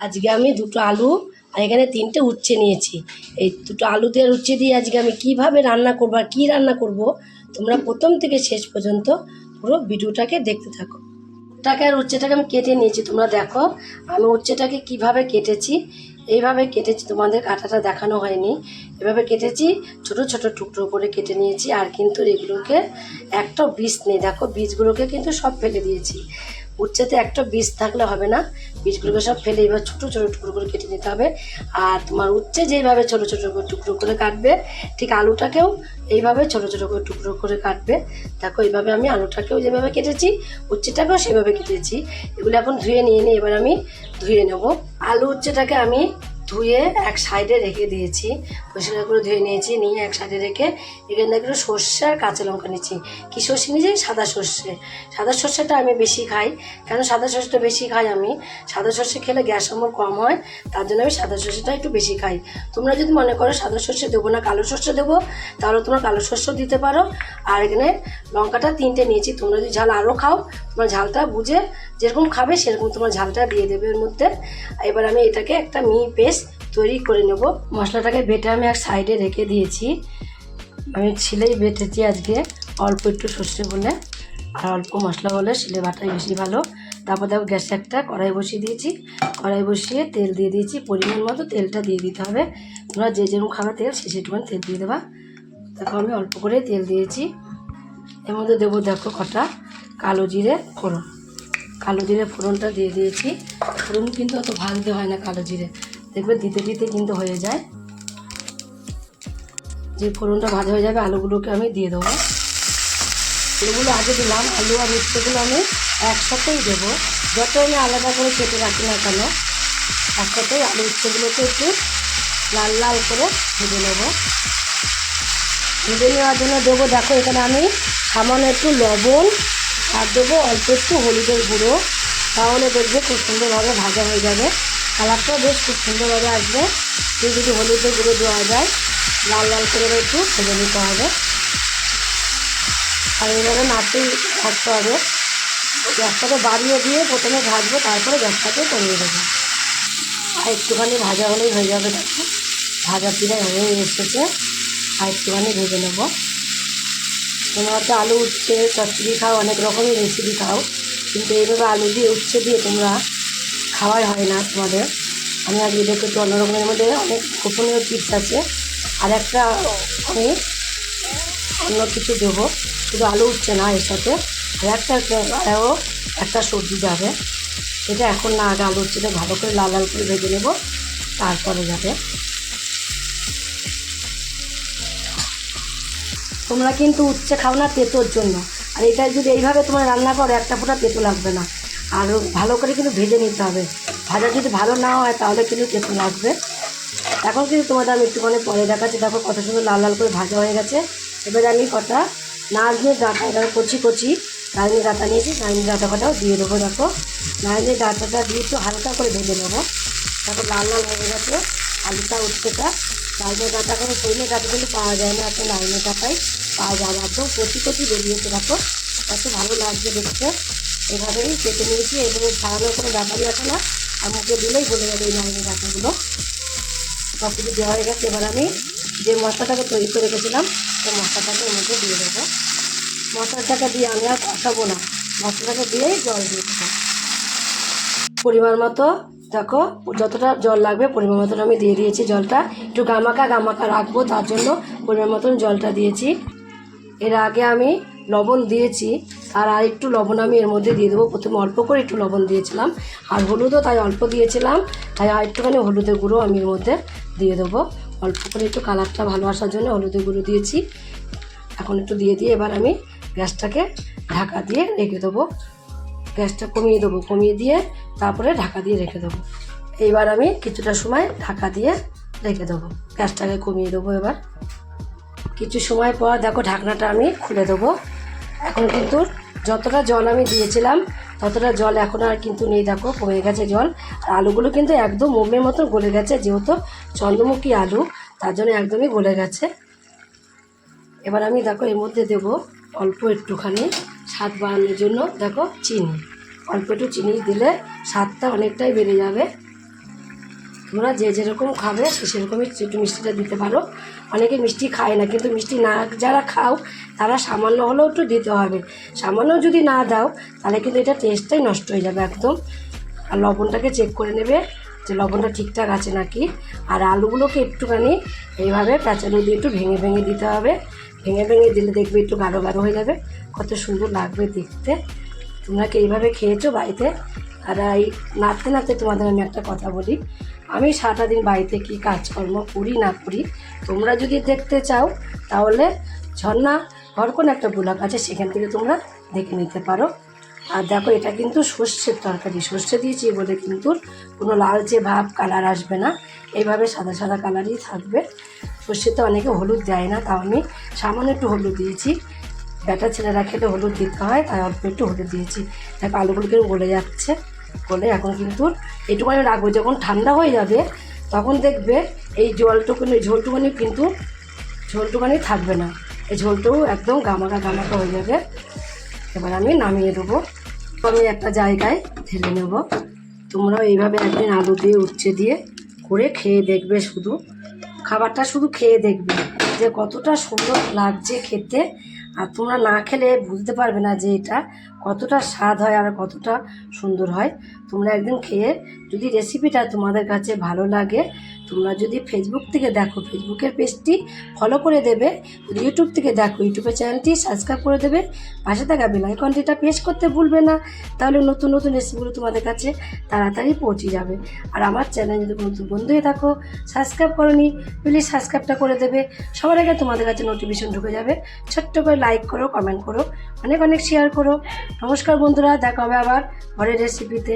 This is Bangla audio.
আজকে আমি দুটো আলু আর এখানে তিনটে উচ্ছে নিয়েছি। এই দুটো আলু দিয়ে আর উচ্ছে দিয়ে আজকে আমি কীভাবে রান্না করব আর কী রান্না করব তোমরা প্রথম থেকে শেষ পর্যন্ত পুরো ভিডিওটাকে দেখতে থাকো। উচ্ছেটাকে আর উচ্ছেটাকে আমি কেটে নিয়েছি। তোমরা দেখো, আমি উচ্ছেটাকে কীভাবে কেটেছি, এইভাবে কেটেছি। তোমাদের কাটাটা দেখানো হয়নি। এভাবে কেটেছি, ছোট ছোট টুকরো করে কেটে নিয়েছি। আর কিন্তু এগুলোকে একটা বীজ নেই। দেখো, বীজগুলোকে কিন্তু সব ফেলে দিয়েছি। উচ্ছেতে একটা বীজ থাকলে হবে না, বীজগুলোকে সব ফেলে এবার ছোটো ছোটো টুকরো করে কেটে নিতে হবে। আর তোমার উচ্ছে যেইভাবে ছোটো ছোটো করে টুকরো করে কাটবে, ঠিক আলুটাকেও এইভাবে ছোটো ছোটো করে টুকরো করে কাটবে। দেখো এইভাবে আমি আলুটাকেও যেভাবে কেটেছি, উচ্ছেটাকেও সেভাবে কেটেছি। এগুলো এখন ধুয়ে নিয়ে নিই এবার আমি ধুয়ে নেব। আলু উচ্ছেটাকে আমি ধুয়ে এক সাইডে রেখে দিয়েছি, পরিষ্কার করে ধুয়ে নিয়েছি, নিয়ে এক সাইডে রেখে এখানে একটু সর্ষে আর কাঁচা লঙ্কা নিচ্ছি কী সর্ষে নিয়েছি? সাদা সর্ষে। সাদা সর্ষেটা আমি বেশি খাই। কেন সাদা সর্ষেটা বেশি খাই আমি? সাদা সর্ষে খেলে গ্যাস আমার কম হয়, তার জন্য আমি সাদা সর্ষেটা একটু বেশি খাই। তোমরা যদি মনে করো সাদা সর্ষে দেবো না, কালো সর্ষে দেবো, তাহলে তোমরা কালো সর্ষেও দিতে পারো। আর এখানে লঙ্কাটা তিনটে নিয়েছি, তোমরা যদি ঝাল আরও খাও, তোমরা ঝালটা বুঝে যেরকম খাবে, সেরকম তোমার ঝালটা দিয়ে দেবে এর মধ্যে। এবার আমি এটাকে একটা মি পেস্ট তৈরি করে নেব। মশলাটাকে বেটে আমি এক সাইডে রেখে দিয়েছি। আমি ছিলেই বেটেছি আজকে, অল্প একটু সর্ষে বলে। আর অল্প মশলা বলে শিলে বাটাই বেশি ভালো। তারপর দেখো গ্যাসে একটা কড়াই বসিয়ে দিয়েছি। কড়াই বসিয়ে তেল দিয়ে দিয়েছি। পরিমাণ মতো তেলটা দিয়ে দিতে হবে। তোমরা যে যেরকম খাবে তেল, সে সেটুকুন তেল দিয়ে দেবা। দেখো আমি অল্প করে তেল দিয়েছি। এর মধ্যে দেবো দেখো কটা কালো জিরে ফোড়ন। কালো জিরে ফোড়নটা দিয়ে দিয়েছি। ফোড়ন কিন্তু অত ভাজতে হয় না কালো জিরে। দেখবে দিতে দিতে কিন্তু হয়ে যায়। যে ফোড়নটা ভাজা হয়ে যাবে, আলুগুলোকে আমি দিয়ে দেবো। এগুলো আগে দিলাম, আলু আর উচ্ছেগুলো আমি একসাথেই দেবো। যত আমি আলাদা করে কেটে রাখি না কেন, একসাথেই আলু উচ্ছেগুলোকে একটু লাল লাল করে ভেজে নেব। ভেজে নেওয়ার জন্য দেবো, দেখো এখানে আমি সামান্য একটু লবণ, আর দেবো অল্প একটু হলুদের গুঁড়ো। তাহলে দেখবে খুব সুন্দরভাবে ভাজা হয়ে যাবে। কালারটাও বেশ খুব সুন্দরভাবে আসবে। কেউ যদি হলুদের গুঁড়ো দেওয়া যায়। লাল লাল করে একটু ভেজে নিতে হবে। আর এইভাবে নাড়তেই থাকতে হবে। গ্যাসটাকে বাড়িয়ে দিয়ে প্রথমে ভাজবো, তারপরে গ্যাসটাকে কমিয়ে দেবো। আর একটুখানি ভাজা হলেই হয়ে যাবে ভাজা প্রায় হয়ে এসেছে। আর একটুখানি ভেজে নেব। তোমরা হয়তো আলু উচ্ছে, চচ্চড়ি খাও, অনেক রকমের রেসিপি খাও। কিন্তু এইভাবে আলু দিয়ে উচ্ছে দিয়ে তোমরা খাওয়াই হয় না তোমাদের। আমি আজকে দেখো একটু অন্যরকমের মধ্যে অনেক গোপনীয় টিপস আছে, আর একটা আমি অন্য কিছু দেবো, শুধু আলু উঠছে না এর সাথে, আর একটা একটা সবজি যাবে এটা এখন না, আগে আলু উচ্ছেটা ভালো করে লাল লাল করে ভেজে নেব, তারপরে যাবে। তোমরা কিন্তু উচ্ছে খাও না তেতোর জন্য, আর এটা যদি এইভাবে তোমরা রান্না করো, একটা ফোঁটা তেতো লাগবে না। আর ভালো করে কিন্তু ভেজে নিতে হবে। ভাজা যদি ভালো না হয় তাহলে কিন্তু তেতো লাগবে। এখন কিন্তু তোমাদের আমি একটুখানি পরে দেখাচ্ছি। দেখো কত সুন্দর লাল লাল করে ভাজা হয়ে গেছে। এবারে আমি কটা নারকেলের ডাঁটা এটা কচি কচি নারকেলের ডাঁটা নিয়েছি। নারকেলের ডাঁটা কটাও দিয়ে দেবো, দেখো। নারকেলের ডাঁটাটা দিয়ে একটু হালকা করে ভেজে নেব। তারপর লাল লাল হয়ে গেছে। আলুটা, উচ্ছেটা। নারকেলের ডাঁটা করে শরীরে ডাঁটা কিন্তু পাওয়া যায় না। এত নারকেলের ডাঁটাই পাওয়া যায় না। একদম কচি কচি বেরিয়েছে, দেখো। কত ভালো লাগছে দেখতে। এভাবেই কেটে নিয়েছি, এভাবে ছাড়ানোর কোনো ব্যাপারই আছে না। আর মুখে দিলেই বলে যাবে এই নারকেলের ডাঁটাগুলো সব কিছু দেওয়া হয়ে গেছে, এবার আমি যে মশলাটাকে তৈরি করে রেখেছিলাম, সেই মশলাটাকে এর মধ্যে দিয়ে দেবো। মশলাটাকে দিয়ে আমি আর কষাবো না, মশলাটাকে দিয়েই জল দিয়ে দেবো। পরিমাণ মতো, দেখো, যতটা জল লাগবে পরিমাণ মতন আমি দিয়ে দিয়েছি জলটা। একটু গামাকা গামাকা রাখব, তার জন্য পরিমাণ মতন জলটা দিয়েছি। এর আগে আমি লবণ দিয়েছি আর আর একটু লবণ আমি এর মধ্যে দিয়ে দেবো। প্রথমে অল্প করে একটু লবণ দিয়েছিলাম। আর হলুদও তাই অল্প দিয়েছিলাম। তাই আর একটুখানি হলুদের গুঁড়ো আমি এর মধ্যে দিয়ে দেবো। অল্প করে একটু কালারটা ভালো আসার জন্য হলুদের গুঁড়ো দিয়েছি। এখন একটু দিয়ে দিয়ে এবার আমি গ্যাসটাকে ঢাকা দিয়ে রেখে দেবো। গ্যাসটা কমিয়ে দেবো, কমিয়ে দিয়ে তারপরে ঢাকা দিয়ে রেখে দেবো। এইবার আমি কিছুটা সময় ঢাকা দিয়ে রেখে দেবো। গ্যাসটাকে কমিয়ে দেবো এবার। কিছু সময় পর দেখো ঢাকনাটা আমি খুলে দেবো। এখন কিন্তু যতটা জল আমি দিয়েছিলাম, ততটা জল এখন আর কিন্তু নেই, দেখো কমে গেছে জল। আর আলুগুলো কিন্তু একদম মোমের মতো গলে গেছে, যেহেতু চন্দ্রমুখী আলু, তার জন্য একদমই গলে গেছে। এবার আমি, দেখো, এর মধ্যে দেব অল্প একটুখানি স্বাদ বাড়ানোর জন্য, দেখো, চিনি। অল্প একটু চিনি দিলে স্বাদটা অনেকটাই বেড়ে যাবে। তোমরা যে যেরকম খাবে, সে সেরকমই একটু মিষ্টিটা দিতে পারো। অনেকে মিষ্টি খায় না, কিন্তু মিষ্টি না, যারা খাও, তারা সামান্য হলেও একটু দিতে হবে। সামান্য যদি না দাও, তাহলে কিন্তু এটা টেস্টটাই নষ্ট হয়ে যাবে একদম। আর লবণটাকে চেক করে নেবে যে লবণটা ঠিকঠাক আছে নাকি। আর আলুগুলোকে একটুখানি এইভাবে প্যাঁচালো দিয়ে একটু ভেঙে ভেঙে দিতে হবে। ভেঙে ভেঙে দিলে দেখবে একটু গাঢ় গাঢ় হয়ে যাবে। কত সুন্দর লাগবে দেখতে। তোমরা কি এইভাবে খেয়েছো বাড়িতে? আর এই নাড়তে নাড়তে তোমাদের আমি একটা কথা বলি। আমি সারাটা দিন বাড়িতে কী কাজকর্ম করি না করি, তোমরা যদি দেখতে চাও, তাহলে ঝর্ণা ঘর কোন একটা ব্লক আছে, সেখান থেকে তোমরা দেখে নিতে পারো। আর দেখো, এটা কিন্তু সর্ষের তরকারি। সর্ষে দিয়েছি বলে কিন্তু কোনো লালচে ভাব, কালার আসবে না। এইভাবে সাদা সাদা কালারই থাকবে। সর্ষেতে অনেকে হলুদ দেয় না, তাও আমি সামান্য একটু হলুদ দিয়েছি। ব্যাটা ছেলেরা খেলে হলুদ দিতে হয়, তাই অল্প একটু হলুদ দিয়েছি। দেখো, আলুগুলো গলে যাচ্ছে। গলে এখন কিন্তু এইটুকুনি রাখব। যখন ঠান্ডা হয়ে যাবে, তখন দেখবে এই জলটুকুনি, ঝোলটুকুনি কিন্তু ঝোলটুকুনি থাকবে না। এই ঝোলটাও একদম গামাকা গামাকা হয়ে যাবে। এবার আমি নামিয়ে দেবো। আমি একটা জায়গায় ঢেলে নেব। তোমরাও এইভাবে একদিন আলু দিয়ে, উচ্ছে দিয়ে করে খেয়ে দেখবে শুধু। খাবারটা শুধু খেয়ে দেখবে যে কতটা সুন্দর লাগছে খেতে। আর তোমরা না খেলে বুঝতে পারবে না যে এটা কতটা স্বাদ হয় আর কতটা সুন্দর হয়। তোমরা একদিন খেয়ে যদি রেসিপিটা তোমাদের কাছে ভালো লাগে তোমরা যদি ফেসবুক থেকে দেখো ফেসবুকের পেজটি ফলো করে দেবে, যদি ইউটিউব থেকে দেখো ইউটিউবের চ্যানেলটি সাবস্ক্রাইব করে দেবে, পাশে থাকা বেলাইকনটিটা প্রেস করতে ভুলবে না, তাহলে নতুন নতুন রেসিপিগুলো তোমাদের কাছে তাড়াতাড়ি পৌঁছে যাবে। আর আমার চ্যানেল যদি নতুন বন্ধু হয়ে থাকো সাবস্ক্রাইব করনি প্লিজ সাবস্ক্রাইবটা করে দেবে। সবার আগে তোমাদের কাছে নোটিফিকেশন ঢুকে যাবে, ছোট্ট করে লাইক করো কমেন্ট করো, অনেক অনেক শেয়ার করো। নমস্কার বন্ধুরা, দেখা হবে আবার ঘরের রেসিপিতে